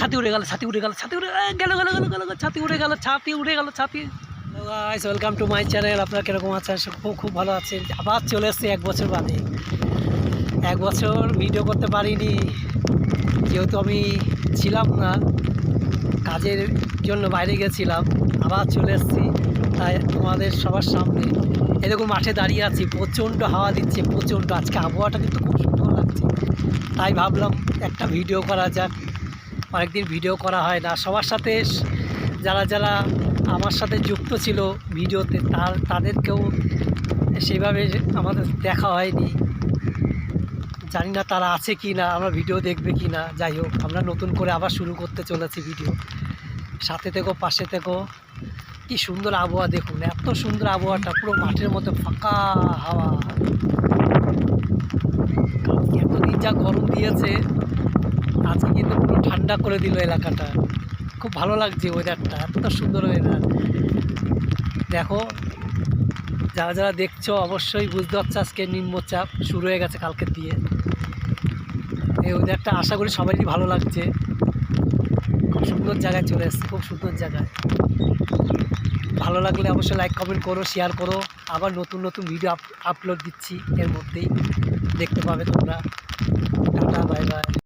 ছাতি উড়ে গেল, ছাতি উড়ে গেল, ছাতি উড়ে গেল গেল গেল গেল ছাতি উড়ে গেল, ছাতি উড়ে গেল, ছাতি। Guys welcome to my channel আপনারা কীরকম আছেন? খুব খুব ভালো আছেন। আবার চলে এসছে এক বছর বাদে। এক বছর ভিডিও করতে পারিনি। যেহেতু আমি ছিলাম না, কাজের জন্য বাইরে গেছিলাম, আবার চলে এসেছি। তাই তোমাদের সবার সামনে এরকম মাঠে দাঁড়িয়ে আছি। প্রচণ্ড হাওয়া দিচ্ছে, প্রচণ্ড। আজকে আবহাওয়াটা কিন্তু খুব সুন্দর লাগছে। তাই ভাবলাম একটা ভিডিও করা যাক। অনেকদিন ভিডিও করা হয় না। সবার সাথে যারা যারা আমার সাথে যুক্ত ছিল ভিডিওতে, তার তাদেরকেও সেভাবে আমাদের দেখা হয়নি। জানি না তারা আছে কি না, আমরা ভিডিও দেখবে কি না। যাই হোক, আমরা নতুন করে আবার শুরু করতে চলেছি ভিডিও। সাথে থেকো, পাশে থেকো। কি সুন্দর আবহাওয়া দেখুন, এত সুন্দর আবহাওয়াটা, পুরো মাঠের মতো ফাঁকা হাওয়া। এতদিন যা গরম দিয়েছে আজকে কিন্তু পুরো ঠান্ডা করে দিল এলাকাটা। খুব ভালো লাগছে ওয়েদারটা এত সুন্দর ওয়েদার দেখো, যারা যারা দেখছ অবশ্যই বুঝতে পারছ আজকে নিম্নচাপ শুরু হয়ে গেছে কালকের দিয়ে। এই ওয়েদারটা আশা করি সবারই ভালো লাগছে। খুব সুন্দর জায়গায় চলে এসছে, খুব সুন্দর জায়গায়। ভালো লাগলে অবশ্যই লাইক কমেন্ট করো শেয়ার করো। আবার নতুন নতুন ভিডিও আপলোড দিচ্ছি এর মধ্যেই। দেখতে পাবে তোমরা। Tata bye bye